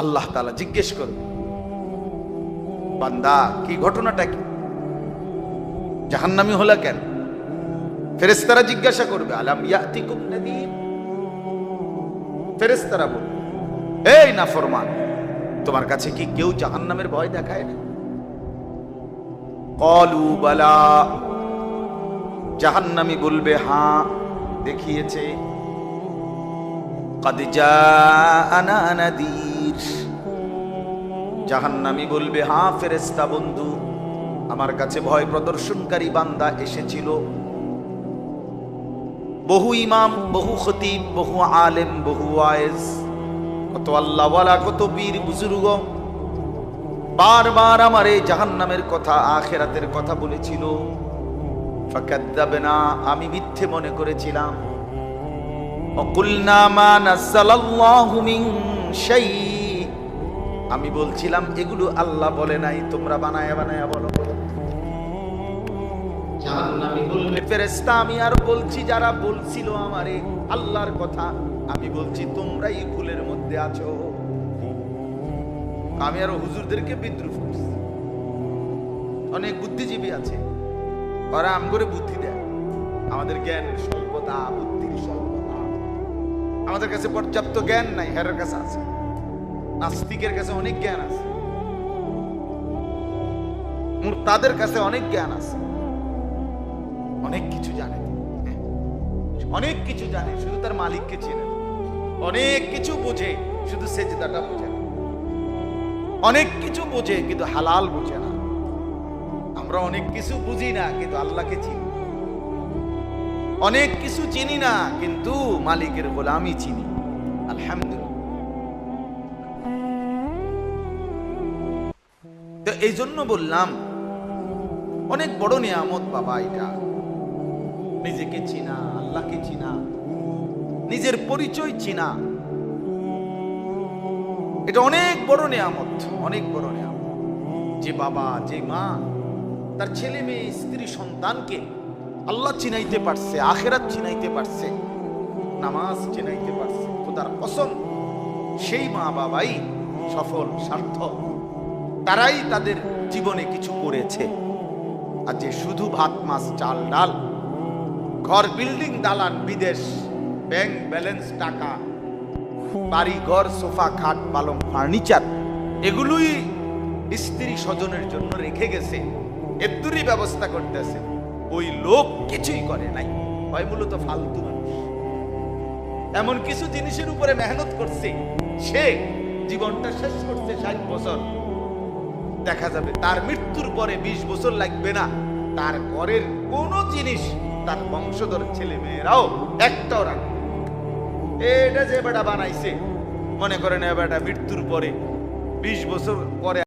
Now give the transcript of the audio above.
আল্লাহ তালা জিজ্ঞেস করবে বান্দা, কি ঘটনাটা কি? জাহান্নামি হলা কেন? ফেরেস্তারা জিজ্ঞাসা করবে, আলাম ইয়াতিকুম নাদির ফেরেস্তারা বলবে এই না ফরমান তোমার কাছে কি কেউ জাহান্নামের ভয় দেখায় না? কলু বালা, জাহান্নামি বলবে হ্যাঁ দেখিয়েছে। কাদ জাআনা নাদির জাহান্নামি বলবে, হা ফেরেস্তা বন্ধু, আমার কাছে ভয় প্রদর্শনকারী বান্দা এসেছিল। বহু ইমাম, বহু খতিব, বহু আলেম, বহু আয়েস কত আল্লাহওয়ালা, কত বীর বুজুর্গ বারবার আমার এই জাহান্নামের কথা, আখেরাতের কথা বলেছিল। আমি মিথ্যে মনে করেছিলাম। অকুলনা মা নাজ্জালাল্লাহু মিন শাই। আমি বলছিলাম এগুলো আল্লাহ বলে নাই তোমরা বানায়া বানায়া বলো। ফেরেস্তা আমি আর বলছি যারা বলছিল আমারে আল্লাহর কথা আমি বলছি তোমরাই ফুলের মধ্যে আছো। আমি আরও হুজুরদেরকে বিদ্রুপ করছি। অনেক বুদ্ধিজীবী আছে ওরা আম করে বুদ্ধি দেয়। আমাদের জ্ঞানের স্বল্পতা বুদ্ধির স্বল্পতা। আমাদের কাছে পর্যাপ্ত জ্ঞান নাই, হেরের কাছে আছে। নাস্তিকের কাছে অনেক জ্ঞান আছে। তাদের কাছে অনেক জ্ঞান আছে। অনেক কিছু জানে। অনেক কিছু জানে, শুধু তার মালিককে চেনে অনেক কিছু বোঝে, শুধু সেজদাটা বোঝে না। অনেক কিছু বোঝে, কিন্তু হালাল বোঝে না। আমরা অনেক কিছু বুঝি না, কিন্তু আল্লাহকে চিনি। অনেক কিছু চিনি না, কিন্তু মালিকের গোলামি চিনি। আলহামদুলিল্লাহ। তো এই জন্য বললাম, অনেক বড় নিয়ামত বাবা এটা। নিজেকে চিনা, আল্লাহকে চিনা, নিজের পরিচয় চিনা। এটা অনেক বড় নিয়ামত, অনেক বড় নিয়ামত। যে বাবা, যে মা, তার ছেলে মেয়ে, স্ত্রী, সন্তানকে আল্লাহ চিনাইতে পারছে, আখেরাত চিনাইতে পারছে, নামাজ চিনাইতে পারছে। খোদার কসম, সেই মা বাবাই সফল, সার্থক। তারাই তাদের জীবনে কিছু করেছে। আর যে শুধু ভাত, মাছ, চাল, ডাল, ঘর, বিল্ডিং, দালান, বিদেশ, ব্যাংক ব্যালেন্স, টাকা, বাড়ি, ঘর, সোফা, খাট, পালং, ফার্নিচার, এগুলোই স্ত্রী স্বজনের জন্য রেখে গেছে এদ্দুরই ব্যবস্থা করতেছে। ওই লোক কিছুই করে নাই। হয় মূলত ফালতু মানুষ। এমন কিছু জিনিসের উপরে মেহনত করছে, সে জীবনটা শেষ করছে ষাট বছর। দেখা যাবে তার মৃত্যুর পরে ২০ বছর লাগবে না। তার ঘরের কোন জিনিস তার বংশধর ছেলে মেয়েরাও একটাও রাখবে এটা যে বেটা বানাইছে, মনে করেন এ বেটা মৃত্যুর পরে ২০ বছর পরে